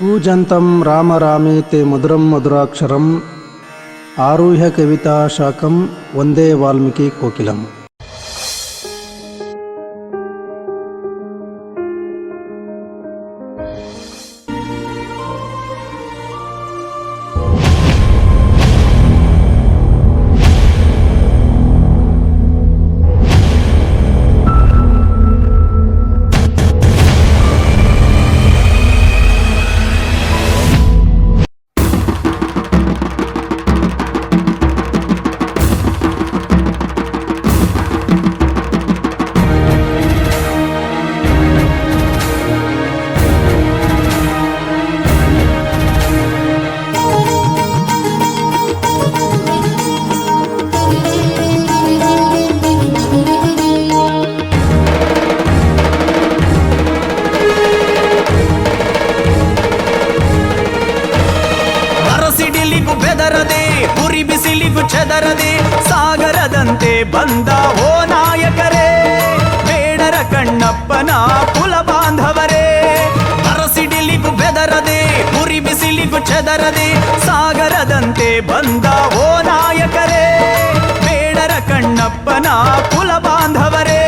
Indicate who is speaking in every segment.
Speaker 1: కూజంతం రామరామేతే మధురం మధురాక్షరం. ఆరుహ్య కవితాశాఖం వందే వాల్మీకి కోకిలం.
Speaker 2: ಚೆದರದೆ ಸಾಗರದಂತೆ ಬಂದ ಓ ನಾಯಕರೇ ಬೇಡರ ಕಣ್ಣಪ್ಪನ ಕುಲ ಬಾಂಧವರೇ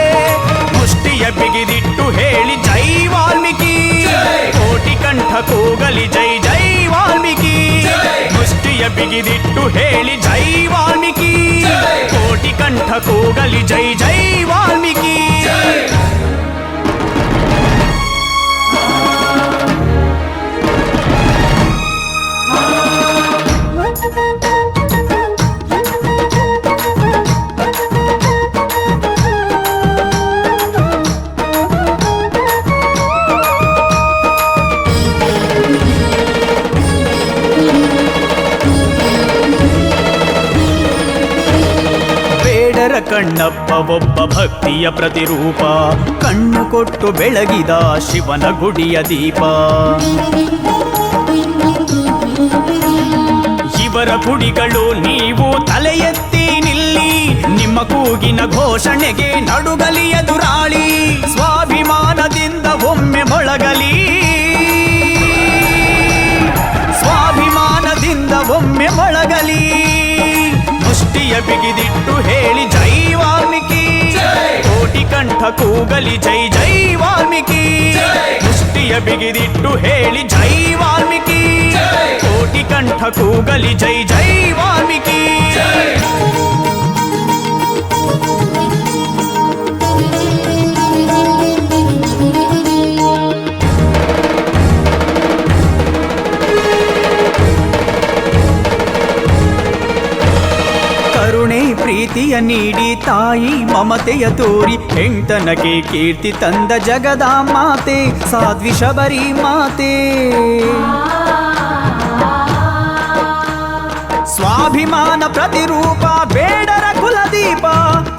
Speaker 2: ಮುಷ್ಟಿಯ ಬಿಗಿದಿಟ್ಟು ಹೇಳಿ ಜೈ ವಾಲ್ಮೀಕಿ ಕೋಟಿ ಕಂಠ ಕೂಗಲಿ ಜೈ ಜೈ ವಾಲ್ಮೀಕಿ ಮುಷ್ಟಿಯ ಬಿಗಿದಿಟ್ಟು ಹೇಳಿ ಜೈ ವಾಲ್ಮೀಕಿ ಕೋಟಿ ಕಂಠ ಕೂಗಲಿ ಜೈ ಜೈ ವಾಲ್ಮೀಕಿ ಕಣ್ಣಪ್ಪ ಒಬ್ಬ ಭಕ್ತಿಯ ಪ್ರತಿರೂಪ. ಕಣ್ಣು ಕೊಟ್ಟು ಬೆಳಗಿದ ಶಿವನ ಗುಡಿಯ ದೀಪ. ಇವರ ಗುಡಿಗಳು ನೀವು ತಲೆ ನಿಲ್ಲಿ. ನಿಮ್ಮ ಕೂಗಿನ ಘೋಷಣೆಗೆ ನಡುಗಲಿ ದುರಾಳಿ ಸ್ವಾಭಿಮಾನದಿಂದ ಒಮ್ಮೆ ಮೊಳಗಲಿ. ಬಿಗಿದಿಟ್ಟು ಹೇಳಿ ಜೈ ವಾಲ್ಮೀಕಿ ಕೋಟಿ ಕಂಠ ಕೂಗಲಿ ಜೈ ಜೈ ವಾಲ್ಮೀಕಿ ಮುಷ್ಟಿಯ ಬಿಗಿದಿಟ್ಟು ಹೇಳಿ ಜೈ ವಾಲ್ಮೀಕಿ ಕೋಟಿ ಕಂಠ ಕೂಗಲಿ ಜೈ ಜೈ ವಾಲ್ಮೀಕಿ ಪ್ರೀತಿಯ ನೀಡಿ ತಾಯಿ ಮಮತೆಯ ತೋರಿ ಹೆಂಡತನಗೆ ಕೀರ್ತಿ ತಂದ ಜಗದ ಮಾತೆ ಸಾಧ್ವಿ ಶಬರಿ ಮಾತೆ ಸ್ವಾಭಿಮಾನ ಪ್ರತಿರೂಪ ಬೇಡರ ಕುಲದೀಪ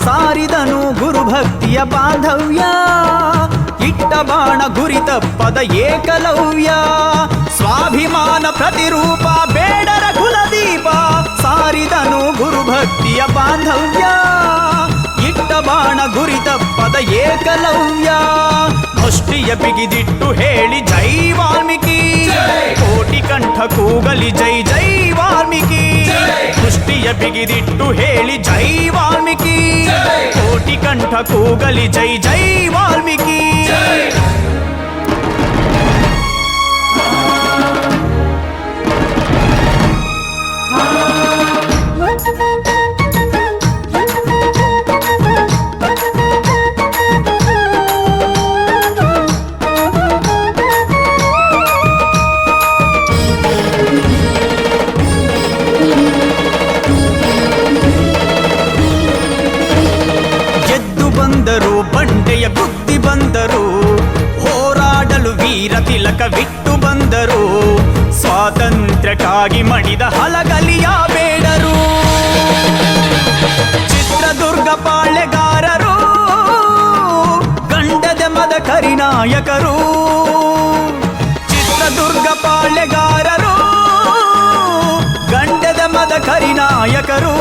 Speaker 2: ಸಾರಿದನು ಗುರು ಭಕ್ತಿಯ ಬಾಂಧವ್ಯ ಇಟ್ಟ ಬಾಣ ಗುರಿ ತಪ್ಪದ ಏಕಲವ್ಯ ಸ್ವಾಭಿಮಾನ ಪ್ರತಿರೂಪ ಬೇಡರ ಕುಲದೀಪ ಭಕ್ತಿಯ ಬಾಂಧವ್ಯ ಇಟ್ಟ ಬಾಣ ಗುರಿ ತಪ್ಪದ ಏಕಲವ್ಯ ಮುಷ್ಟಿಯ ಬಿಗಿದಿಟ್ಟು ಹೇಳಿ ಜೈ ವಾಲ್ಮೀಕಿ ಕೋಟಿ ಕಂಠ ಕೂಗಲಿ ಜೈ ಜೈ ವಾಲ್ಮೀಕಿ ಮುಷ್ಟಿಯ ಬಿಗಿದಿಟ್ಟು ಹೇಳಿ ಜೈ ವಾಲ್ಮೀಕಿ ಕೋಟಿ ಕಂಠ ಕೂಗಲಿ ಜೈ ಜೈ ವಾಲ್ಮೀಕಿ ಸ್ವಾತಂತ್ರ್ಯಕ್ಕಾಗಿ ಮಡಿದ ಹಲಗಲಿಯ ಬೇಡರು. ಚಿತ್ರದುರ್ಗ ಪಾಳೆಗಾರರು, ಗಂಡದ ಮದ ಕರಿನಾಯಕರು ಚಿತ್ರದುರ್ಗ ಪಾಳೆಗಾರರು, ಗಂಡದ ಮದ ಕರಿನಾಯಕರು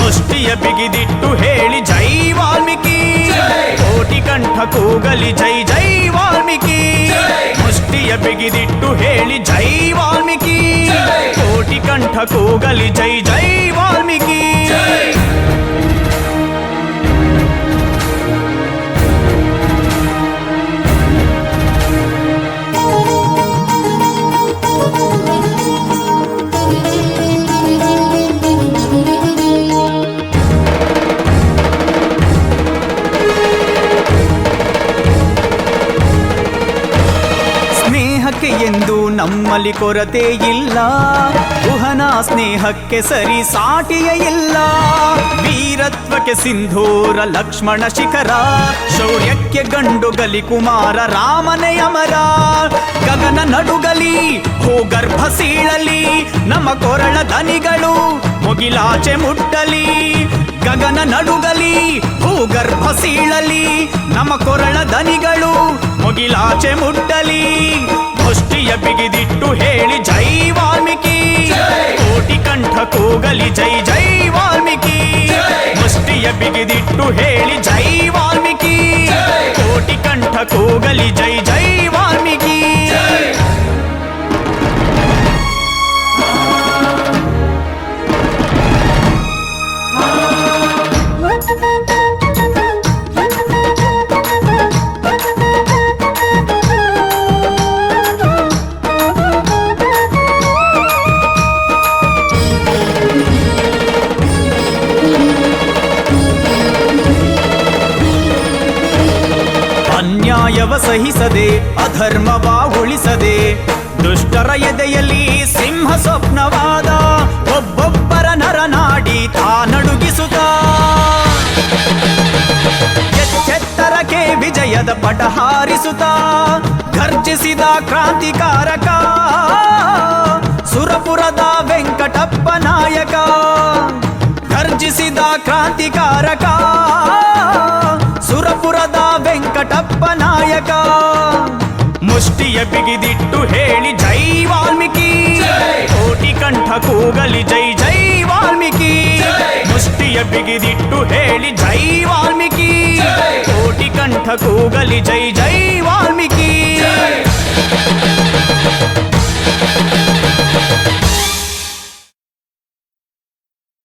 Speaker 2: ಮುಷ್ಟಿಯ ಬಿಗಿದಿಟ್ಟು ಹೇಳಿ ಜೈ ವಾಲ್ಮೀಕಿ. ಕೋಟಿ ಕಂಠ ಕೂಗಲಿ ಜೈ ಜೈ ವಾಲ್ಮೀಕಿ. ಬಿಗಿದಿಟ್ಟು ಹೇಳಿ ಜೈ ವಾಲ್ಮೀಕಿ ಕೋಟಿ ಕಂಠ ಕೂಗಲಿ ಜೈ ಜೈ ವಾಲ್ಮೀಕಿ ನಮ್ಮಲ್ಲಿ ಕೊರತೆ ಇಲ್ಲ. ಗುಹನ ಸ್ನೇಹಕ್ಕೆ ಸರಿ ಸಾಟಿಯ ಇಲ್ಲ. ವೀರತ್ವಕ್ಕೆ ಸಿಂಧೂರ ಲಕ್ಷ್ಮಣ ಶಿಖರ. ಶೌರ್ಯಕ್ಕೆ ಗಂಡು ಗಲಿ ಕುಮಾರ ರಾಮನೇ ಅಮರ. ಗಗನ ನಡುಗಲಿ ಗರ್ಭ ಸೀಳಲಿ. ನಮ್ಮ ಕೊರಳ ದನಿಗಳು ಮುಗಿಲಾಚೆ ಮುಟ್ಟಲಿ. ಗಗನ ನಡುಗಲಿ, ಭೂಗರ್ಭ ಸೀಳಲಿ. ನಮ್ಮ ಕೊರಳ ದನಿಗಳು ಮುಗಿಲಾಚೆ ಮುಟ್ಟಲಿ. ಮುಷ್ಟಿಯ ಬಿಗಿದಿಟ್ಟು ಹೇಳಿ ಜೈ ವಾಲ್ಮೀಕಿ ಕೋಟಿ ಕಂಠ ಕೂಗಲಿ ಜೈ ಜೈ ವಾಲ್ಮೀಕಿ ಮುಷ್ಟಿಯ ಬಿಗಿದಿಟ್ಟು ಹೇಳಿ ಜೈ ವಾಲ್ಮೀಕಿ ಅನ್ಯಾಯವ ಸಹಿಸದೆ, ಅಧರ್ಮವ ಉಳಿಸದೆ, ದುಷ್ಟರ ಎದೆಯಲ್ಲಿ ಸಿಂಹ ಸ್ವಪ್ನವಾದ, ಒಬ್ಬೊಬ್ಬರ ನರನಾಡಿ ತಾ ನಡುಗಿಸುತ್ತ ಎಚ್ಚೆತ್ತರಕ್ಕೆ ವಿಜಯದ ಪಟ ಹಾರಿಸುತ್ತ ಗರ್ಜಿಸಿದ ಕ್ರಾಂತಿಕಾರಕ, ಸುರಪುರದ ವೆಂಕಟಪ್ಪ ನಾಯಕ ಗರ್ಜಿಸಿದ ಕ್ರಾಂತಿಕಾರಕ, ಸುರಪುರದ ವೆಂಕಟಪ್ಪ ಸೃಷ್ಟಿಯ ಬಿಗಿದಿಟ್ಟು ಹೇಳಿ ಜೈ ವಾಲ್ಮೀಕಿ ಕೋಟಿ ಕಂಠ ಕೂಗಲಿ ಜೈ ಜೈ ವಾಲ್ಮೀಕಿ ಸೃಷ್ಟಿಯ ಬಿಗಿದಿಟ್ಟು ಹೇಳಿ ಜೈ ವಾಲ್ಮೀಕಿ ಕೋಟಿ ಕಂಠ ಕೂಗಲಿ ಜೈ ಜೈ ವಾಲ್ಮೀಕಿ